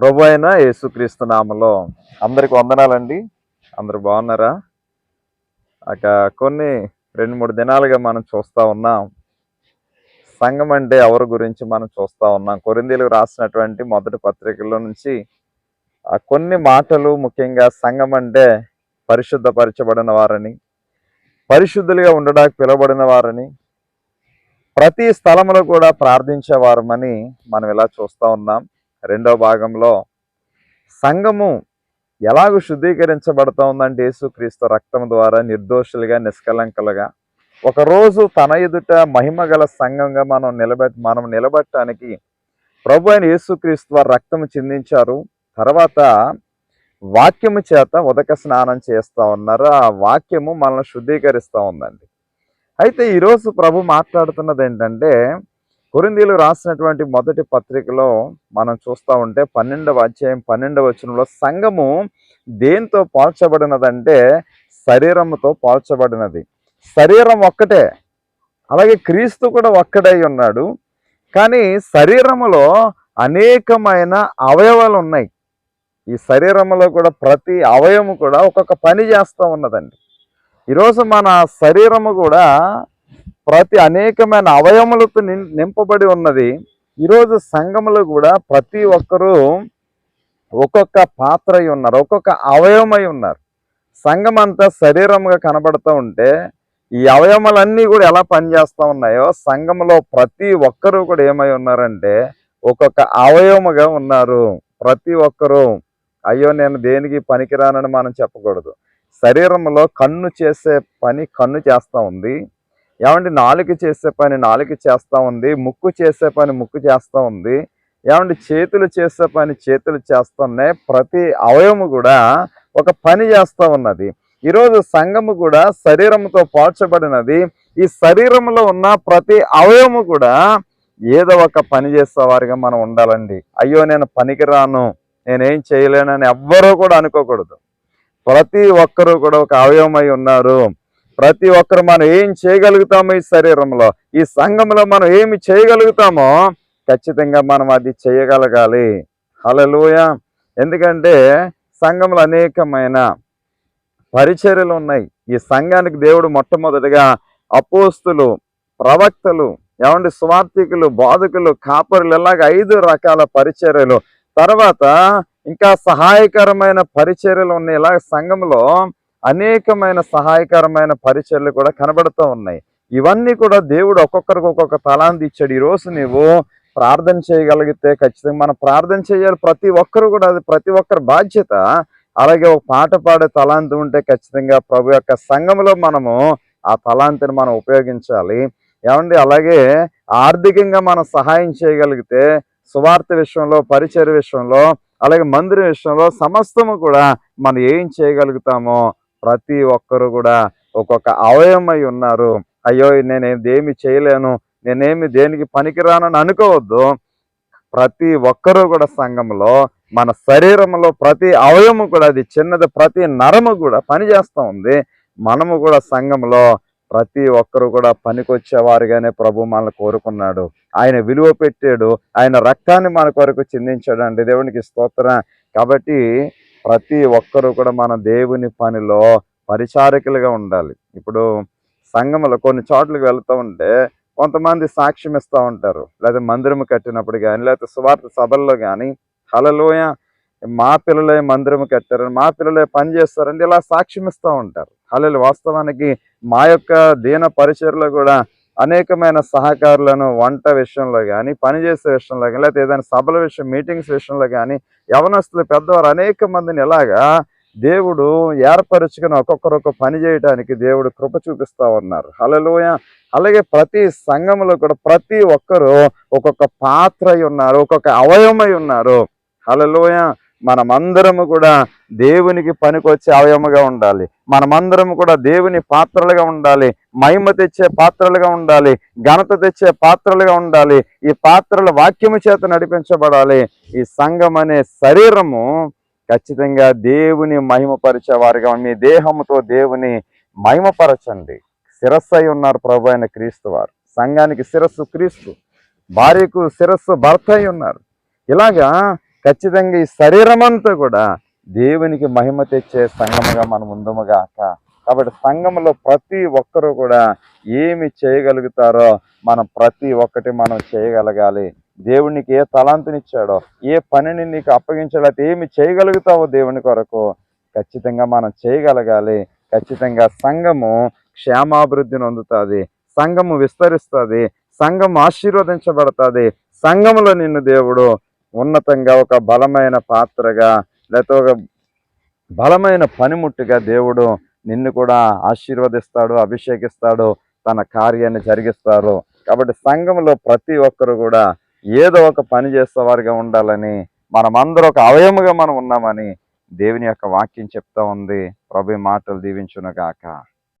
ప్రభు అయిన యేసుక్రీస్తు నామలో అందరికి వందనాలండి. అందరు బాగున్నారా? అక కొన్ని రెండు మూడు దినాలుగా మనం చూస్తా ఉన్నాం. సంఘం అంటే ఎవరి గురించి మనం చూస్తా ఉన్నాం. కొరిందీలకు రాసినటువంటి మొదటి పత్రికల్లో నుంచి ఆ కొన్ని మాటలు ముఖ్యంగా సంఘం అంటే పరిశుద్ధపరచబడిన వారని పరిశుద్ధులుగా ఉండడానికి పిలువబడిన వారని ప్రతి స్థలంలో కూడా ప్రార్థించేవారమని మనం ఇలా చూస్తూ ఉన్నాం. రెండో భాగంలో సంఘము ఎలాగ శుద్ధీకరించబడతా ఉందంటే యేసుక్రీస్తు రక్తం ద్వారా నిర్దోషులుగా నిష్కలంకలుగా ఒకరోజు తన ఎదుట మహిమ గల సంఘంగా మనం నిలబెట్ మనం నిలబెట్టడానికి ప్రభు అయిన యేసుక్రీస్తు వారు రక్తం చిందించారు. తర్వాత వాక్యము చేత ఉదక స్నానం చేస్తూ ఉన్నారు. ఆ వాక్యము మనల్ని శుద్ధీకరిస్తూ ఉందండి. అయితే ఈరోజు ప్రభు మాట్లాడుతున్నది ఏంటంటే కొరిందీలు రాసినటువంటి మొదటి పత్రికలో మనం చూస్తూ ఉంటే పన్నెండవ అధ్యాయం పన్నెండవ వచనంలో సంఘము దేంతో పోల్చబడినదంటే శరీరముతో పోల్చబడినది. శరీరం ఒక్కటే. అలాగే క్రీస్తు కూడా ఒక్కడై ఉన్నాడు. కానీ శరీరములో అనేకమైన అవయవాలు ఉన్నాయి. ఈ శరీరంలో కూడా ప్రతి అవయవము కూడా ఒక్కొక్క పని చేస్తూ ఉన్నదండి. ఈరోజు మన శరీరము కూడా ప్రతి అనేకమైన అవయములతో నిం- నింపబడి ఉన్నది. ఈరోజు సంఘములో కూడా ప్రతి ఒక్కరూ ఒక్కొక్క పాత్ర అయి ఉన్నారు ఒక్కొక్క అవయవమై ఉన్నారు. సంఘం అంతా శరీరంగా కనబడుతూ ఉంటే ఈ అవయవములన్నీ కూడా ఎలా పనిచేస్తూ ఉన్నాయో సంఘంలో ప్రతి ఒక్కరూ కూడా ఏమై ఉన్నారంటే ఒక్కొక్క అవయవముగా ఉన్నారు. ప్రతి ఒక్కరూ అయ్యో నేను దేనికి పనికిరానని మనం చెప్పకూడదు. శరీరంలో కన్ను చేసే పని కన్ను చేస్తూ ఉంది. ఏమండి నాలుక చేసే పని నాలుక చేస్తూ ఉంది ముక్కు చేసే పని ముక్కు చేస్తూ ఉంది. ఏమండి చేతులు చేసే పని చేతులు చేస్తున్నాయి. ప్రతి అవయవము కూడా ఒక పని చేస్తూ ఉన్నది. ఈరోజు సంఘము కూడా శరీరంతో పోల్చబడినది. ఈ శరీరంలో ఉన్న ప్రతి అవయవము కూడా ఏదో ఒక పని చేసేవారిగా మనం ఉండాలండి. అయ్యో నేను పనికిరాను నేనేం చేయలేనని ఎవ్వరూ కూడా అనుకోకూడదు. ప్రతి ఒక్కరూ కూడా ఒక అవయవమై ఉన్నారు. ప్రతి ఒక్కరు మనం ఏం చేయగలుగుతామో ఈ శరీరంలో ఈ సంఘంలో మనం ఏమి చేయగలుగుతామో ఖచ్చితంగా మనం అది చేయగలగాలి. హలలుయ ఎందుకంటే సంఘంలో అనేకమైన పరిచర్యలు ఉన్నాయి. ఈ సంఘానికి దేవుడు మొట్టమొదటిగా అపోస్తులు ప్రవక్తలు ఏమంటే స్వార్థికులు బాధకులు కాపరులు ఇలాగ ఐదు రకాల పరిచర్యలు. తర్వాత ఇంకా సహాయకరమైన పరిచర్యలు ఉన్నాయి. ఇలాగ సంఘంలో అనేకమైన సహాయకరమైన పరిచయలు కూడా కనబడుతూ ఉన్నాయి. ఇవన్నీ కూడా దేవుడు ఒక్కొక్కరికి ఒక్కొక్క తలాంతి ఇచ్చాడు. ఈ రోజు ప్రార్థన చేయగలిగితే ఖచ్చితంగా మనం ప్రార్థన చేయాలి. ప్రతి ఒక్కరు కూడా అది ప్రతి ఒక్కరి బాధ్యత. అలాగే ఒక పాట పాడే తలాంతి ఉంటే ఖచ్చితంగా ప్రభు యొక్క సంఘంలో మనము ఆ తలాంతిని మనం ఉపయోగించాలి. ఏమండి? అలాగే ఆర్థికంగా మనం సహాయం చేయగలిగితే సువార్త విషయంలో పరిచయ విషయంలో అలాగే మందిరం విషయంలో సమస్తము కూడా మనం ఏం చేయగలుగుతామో ప్రతి ఒక్కరు కూడా ఒక్కొక్క అవయమై ఉన్నారు. అయ్యో నేను ఏమి చేయలేను నేనేమి దేనికి పనికిరానని అనుకోవద్దు. ప్రతి ఒక్కరూ కూడా సంఘంలో మన శరీరంలో ప్రతి అవయము కూడా అది చిన్నది ప్రతి నరము కూడా పనిచేస్తూ ఉంది. మనము కూడా సంఘంలో ప్రతి ఒక్కరు కూడా పనికొచ్చేవారుగానే ప్రభు మనల్ని కోరుకున్నాడు. ఆయన విలువ పెట్టాడు. ఆయన రక్తాన్ని మన కొరకు చిందించాడు అండి దేవునికి స్తోత్ర. కాబట్టి ప్రతి ఒక్కరూ కూడా మన దేవుని పనిలో పరిచారకులుగా ఉండాలి. ఇప్పుడు సంఘంలో కొన్ని చోట్లకి వెళ్తూ ఉంటే కొంతమంది సాక్ష్యం ఇస్తూ ఉంటారు. లేదా మందిరం కట్టినప్పుడు కానీ లేకపోతే సువార్త సభల్లో కానీ హలలోయ మా పిల్లలే మందిరం కట్టారని మా పిల్లలే పని చేస్తారని ఇలా సాక్ష్యం ఇస్తూ ఉంటారు. హలలు వాస్తవానికి మా యొక్క దీన పరిచయలో కూడా అనేకమైన సహకారులను వంట విషయంలో కానీ పనిచేసే విషయంలో కానీ లేకపోతే ఏదైనా సభల విషయం మీటింగ్స్ విషయంలో కానీ యవనస్తులు పెద్దవారు అనేక మందిని ఎలాగా దేవుడు ఏర్పరుచుకుని ఒక్కొక్కరు పని చేయడానికి దేవుడు కృప చూపిస్తా ఉన్నారు. హలలోయ అలాగే ప్రతి సంఘంలో కూడా ప్రతి ఒక్కరు ఒక్కొక్క పాత్ర అయి ఉన్నారు ఒక్కొక్క అవయవమై ఉన్నారు. హలలోయ మనమందరము కూడా దేవునికి పనికొచ్చే అవయముగా ఉండాలి. మనమందరం కూడా దేవుని పాత్రలుగా ఉండాలి. మహిమ తెచ్చే పాత్రలుగా ఉండాలి. ఘనత తెచ్చే పాత్రలుగా ఉండాలి. ఈ పాత్రలు వాక్యము చేత నడిపించబడాలి. ఈ సంఘం అనే శరీరము ఖచ్చితంగా దేవుని మహిమపరిచే వారిగా మీ దేహముతో దేవుని మహిమపరచండి. శిరస్సు అయి ఉన్నారు ప్రభు అయిన క్రీస్తు వారు. సంఘానికి శిరస్సు క్రీస్తు. భార్యకు శిరస్సు భర్త అయి ఉన్నారు. ఇలాగా ఖచ్చితంగా ఈ శరీరం అంతా కూడా దేవునికి మహిమ తెచ్చే సంఘముగా మనం ఉందముగాక కాబట్టి సంఘములో ప్రతి ఒక్కరూ కూడా ఏమి చేయగలుగుతారో మనం ప్రతి ఒక్కటి మనం చేయగలగాలి. దేవునికి ఏ తలాంతునిచ్చాడో ఏ పనిని నీకు అప్పగించాలంటే ఏమి చేయగలుగుతావో దేవుని కొరకు ఖచ్చితంగా మనం చేయగలగాలి. ఖచ్చితంగా సంఘము క్షేమాభివృద్ధిని అందుతుంది సంఘము విస్తరిస్తుంది సంఘం ఆశీర్వదించబడుతుంది సంఘములో నిన్ను దేవుడు ఉన్నతంగా ఒక బలమైన పాత్రగా లేకపోతే ఒక బలమైన పనిముట్టుగా దేవుడు నిన్ను కూడా ఆశీర్వదిస్తాడు అభిషేకిస్తాడు తన కార్యాన్ని జరిగిస్తారు. కాబట్టి సంఘంలో ప్రతి ఒక్కరు కూడా ఏదో ఒక పని చేసేవారిగా ఉండాలని మనమందరూ ఒక అవయముగా మనం ఉన్నామని దేవుని యొక్క వాక్యం చెప్తా ఉంది. ప్రభు మాటలు దీవించునుగాక.